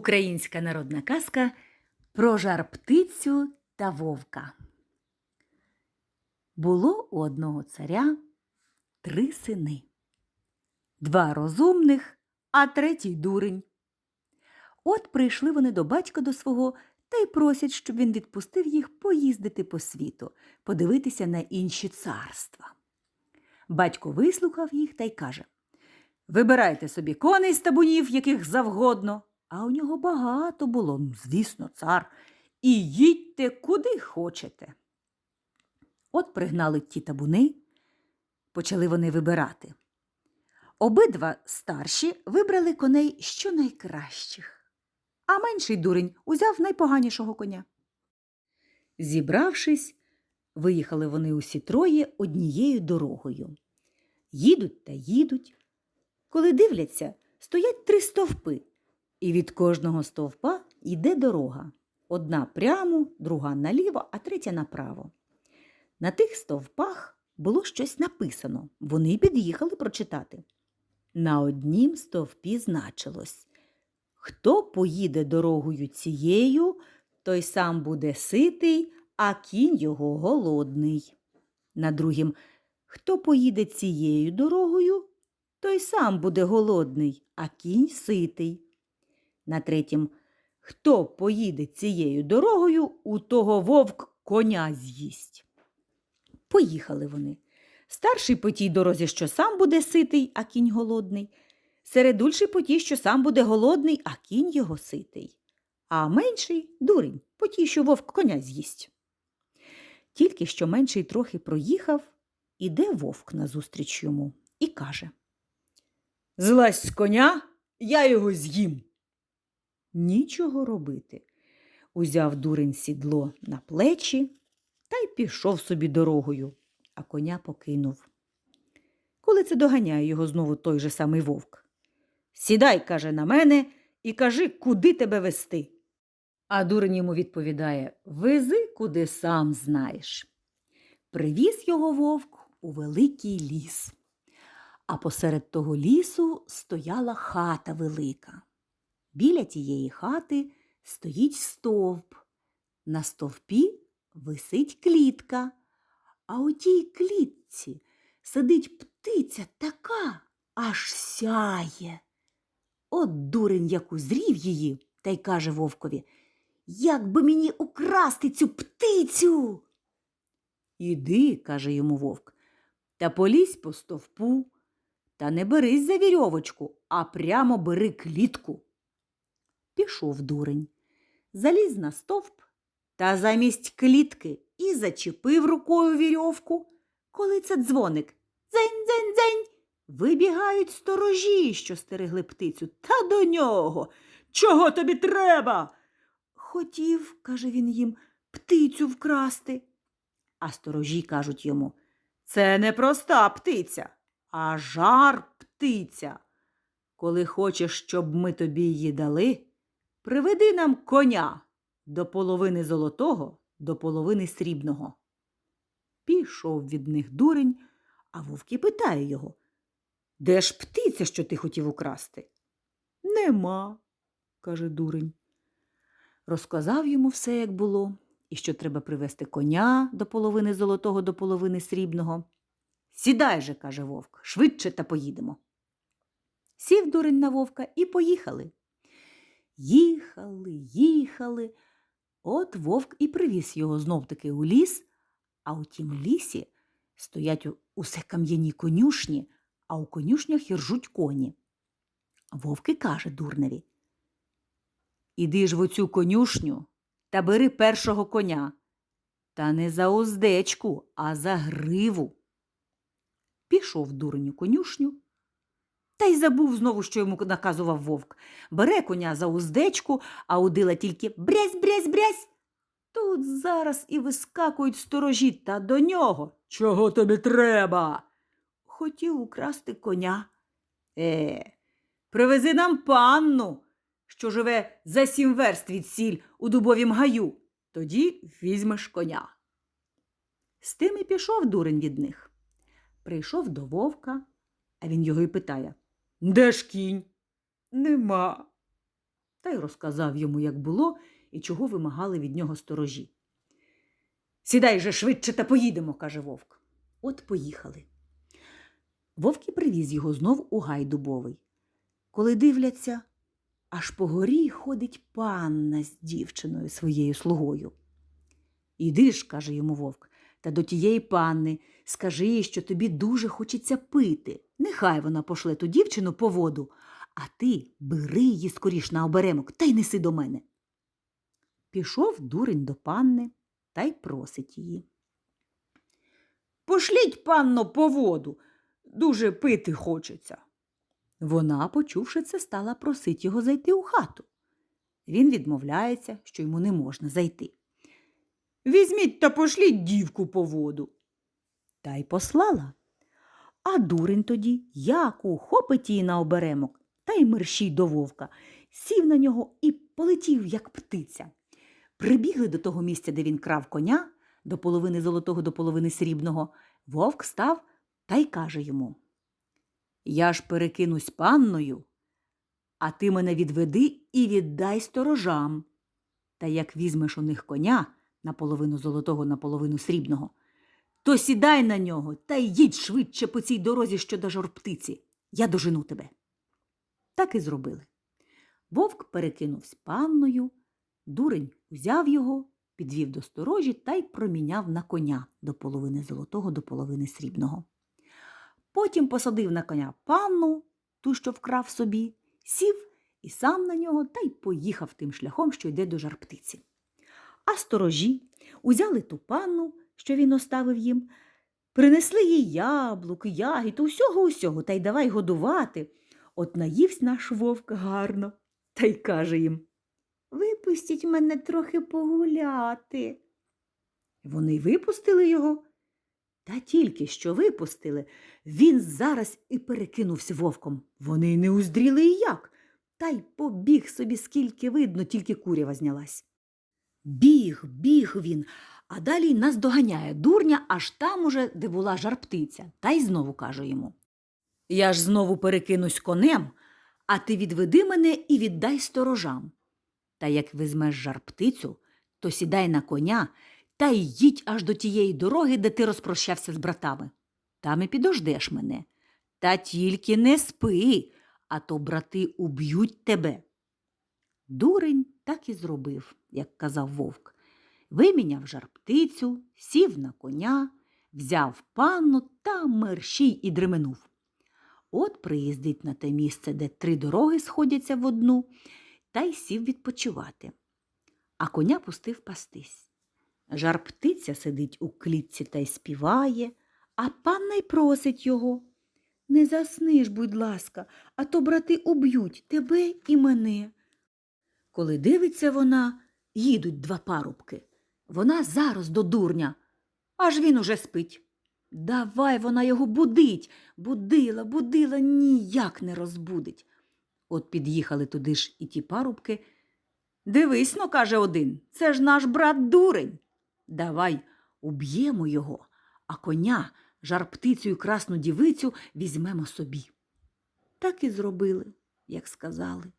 Українська народна казка про жар птицю та вовка. Було у одного царя три сини. Два розумних, а третій дурень. От прийшли вони до батька до свого та й просять, щоб він відпустив їх поїздити по світу, подивитися на інші царства. Батько вислухав їх та й каже Вибирайте собі коней з табунів, яких завгодно, а у нього багато було, звісно, цар, і їдьте куди хочете. От пригнали ті табуни, почали вони вибирати. Обидва старші вибрали коней щонайкращих, а менший дурень узяв найпоганішого коня. Зібравшись, виїхали вони усі троє однією дорогою. Їдуть та їдуть. Коли дивляться, стоять три стовпи, і від кожного стовпа йде дорога. Одна прямо, друга наліво, а третя направо. На тих стовпах було щось написано. Вони під'їхали прочитати. На однім стовпі значилось Хто поїде дорогою цією, той сам буде ситий, а кінь його голодний. На другім Хто поїде цією дорогою, той сам буде голодний, а кінь ситий. На третім Хто поїде цією дорогою, у того вовк коня з'їсть. Поїхали вони. Старший по тій дорозі, що сам буде ситий, а кінь голодний. Середульший по тій, що сам буде голодний, а кінь його ситий. А менший дурень по тій, що вовк коня з'їсть. Тільки що менший трохи проїхав, іде вовк назустріч йому і каже Злазь з коня, я його з'їм. Нічого робити. Узяв дурень сідло на плечі та й пішов собі дорогою, а коня покинув. Коли це доганяє його знову той же самий вовк. Сідай, каже, на мене і кажи, куди тебе вести. А дурень йому відповідає Вези, куди сам знаєш. Привіз його вовк у великий ліс. А посеред того лісу стояла хата велика. Біля тієї хати стоїть стовп. На стовпі висить клітка, а у тій клітці сидить птиця така, аж сяє. От дурень як узрів її та й каже вовкові Як би мені украсти цю птицю? Іди, каже йому вовк, та полізь по стовпу, та не берись за вірьовочку, а прямо бери клітку. Пішов дурень, заліз на стовп та замість клітки і зачепив рукою вірьовку. Коли це дзвоник дзень дзень дзень. Вибігають сторожі, що стерегли птицю, та до нього. Чого тобі треба? Хотів, каже він їм, птицю вкрасти. А сторожі кажуть йому це не проста птиця, а жар птиця. Коли хочеш, щоб ми тобі її дали, приведи нам коня до половини золотого, до половини срібного. Пішов від них дурень, а вовки питає його Де ж птиця, що ти хотів украсти? Нема, каже дурень. Розказав йому все, як було, і що треба привезти коня до половини золотого, до половини срібного. Сідай же, каже вовк, швидше та поїдемо. Сів дурень на вовка і поїхали. Їхали, їхали. От вовк і привіз його знов таки у ліс, а у тім лісі стоять усе кам'яні конюшні, а у конюшнях і ржуть коні. Вовки каже дурневі. Іди ж в оцю конюшню та бери першого коня. Та не за уздечку, а за гриву. Пішов дурень у конюшню. Та й забув знову, що йому наказував вовк. Бере коня за уздечку, а удила тільки брязь, брязь, брязь. Тут зараз і вискакують сторожі та до нього. Чого тобі треба? Хотів украсти коня. Е, привези нам панну, що живе за сім верст від сіль у дубовім гаю. Тоді візьмеш коня. З тим і пішов дурень від них. Прийшов до вовка, а він його й питає Де ж кінь? Нема. та й розказав йому, як було і чого вимагали від нього сторожі. Сідай же швидше та поїдемо, каже вовк. От поїхали. Вовк і привіз його знов у гай дубовий. Коли дивляться, аж по горі ходить панна з дівчиною своєю слугою. Іди ж, каже йому вовк, та до тієї панни скажи їй, що тобі дуже хочеться пити. Нехай вона пошле ту дівчину по воду, а ти бери її скоріш на оберемок та й неси до мене. Пішов дурень до панни та й просить її. Пошліть, панно, по воду. Дуже пити хочеться. Вона, почувши це, стала просить його зайти у хату. Він відмовляється, що йому не можна зайти. Візьміть та пошліть дівку по воду. Та й послала. А дурень тоді як ухопить її на оберемок та й мерщій до вовка, сів на нього і полетів, як птиця. Прибігли до того місця, де він крав коня, до половини золотого, до половини срібного. Вовк став та й каже йому Я ж перекинусь панною, а ти мене відведи і віддай сторожам. Та як візьмеш у них коня наполовину золотого, наполовину срібного, то сідай на нього та й їдь швидше по цій дорозі, що до жорптиці. Я дожену тебе. Так і зробили. Вовк перекинувся панною, дурень узяв його, підвів до сторожі та й проміняв на коня до половини золотого, до половини срібного. Потім посадив на коня панну, ту, що вкрав собі, сів і сам на нього та й поїхав тим шляхом, що йде до жарптиці. А сторожі узяли ту панну, що він оставив їм, принесли їй яблук, ягід, усього усього, та й давай годувати. От наївсь наш вовк гарно, та й каже їм Випустіть мене трохи погуляти. Вони випустили його. Та тільки що випустили, він зараз і перекинувся вовком. Вони не уздріли і як, та й побіг собі, скільки видно, тільки курява знялась. Біг, біг він, а далі нас доганяє дурня, аж там уже, де була жарптиця, та й знову каже йому Я ж знову перекинусь конем, а ти відведи мене і віддай сторожам. Та як візьмеш жарптицю, то сідай на коня та й їдь аж до тієї дороги, де ти розпрощався з братами. Там і підождеш мене. Та тільки не спи, а то брати уб'ють тебе. Дурень так і зробив, як казав вовк. Виміняв жарптицю, сів на коня, взяв панну та мерщій і дременув. От приїздить на те місце, де три дороги сходяться в одну, та й сів відпочивати. А коня пустив пастись. Жар птиця сидить у клітці та й співає, а панна й просить його. Не засни ж, будь ласка, а то брати уб'ють тебе і мене. Коли дивиться вона, їдуть два парубки. Вона зараз до дурня, аж він уже спить. Давай вона його будить, будила, будила, ніяк не розбудить. От під'їхали туди ж і ті парубки. Дивись но, каже один, це ж наш брат дурень. Давай уб'ємо його, а коня, жар птицю і красну дівицю візьмемо собі. Так і зробили, як сказали.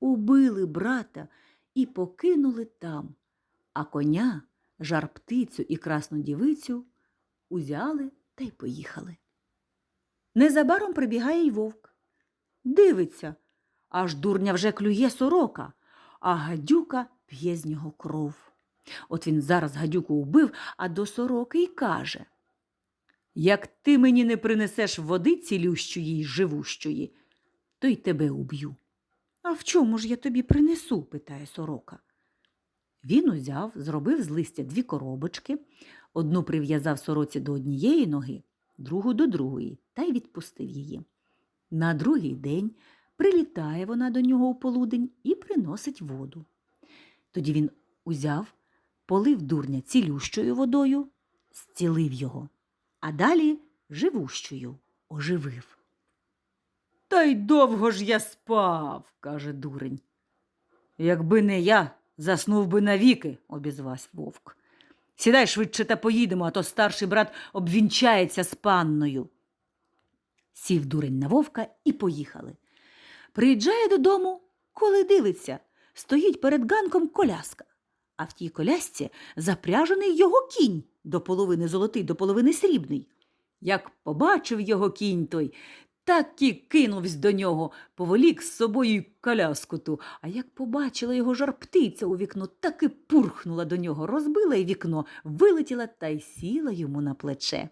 Убили брата і покинули там, а коня, жар птицю і красну дівицю узяли та й поїхали. Незабаром прибігає й вовк. Дивиться, аж дурня вже клює сорока, а гадюка п'є з нього кров. От він зараз гадюку вбив, а до сороки й каже Як ти мені не принесеш води цілющої й живущої, то й тебе уб'ю. А в чому ж я тобі принесу? питає сорока. Він узяв, зробив з листя дві коробочки, одну прив'язав сороці до однієї ноги, другу до другої, та й відпустив її. На другий день прилітає вона до нього у полудень і приносить воду. Тоді він узяв, полив дурня цілющою водою, зцілив його, а далі живущою оживив. Та й довго ж я спав, каже дурень. Якби не я, заснув би навіки, обізвався вовк. Сідай швидше та поїдемо, а то старший брат обвінчається з панною. Сів дурень на вовка і поїхали. Приїжджає додому, коли дивиться. стоїть перед ганком коляска, а в тій колясці запряжений його кінь до половини золотий, до половини срібний. Як побачив його кінь той, так і кинувсь до нього, поволік з собою й коляску ту. А як побачила його жар-птиця у вікно, так і пурхнула до нього, розбила й вікно, вилетіла та й сіла йому на плече.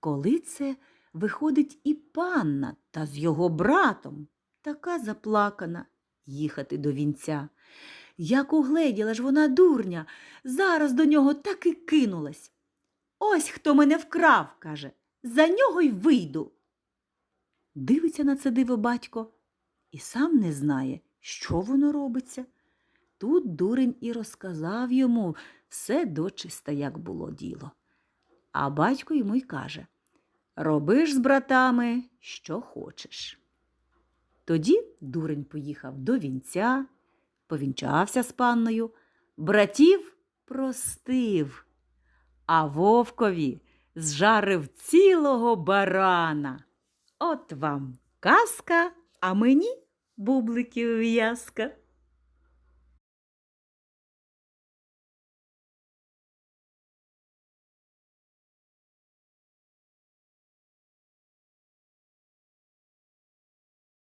Коли це виходить і панна та з його братом, така заплакана, їхати до вінця. Як угледіла ж вона дурня, зараз до нього так і кинулась. Ось хто мене вкрав, каже, за нього й вийду. Дивиться на це диво батько і сам не знає, що воно робиться. Тут дурень і розказав йому все дочиста, як було діло. А батько йому й каже Роби ж з братами, що хочеш. Тоді дурень поїхав до вінця, повінчався з панною, братів простив, а вовкові зжарив цілого барана. От вам казка, а мені бубликів в'язка.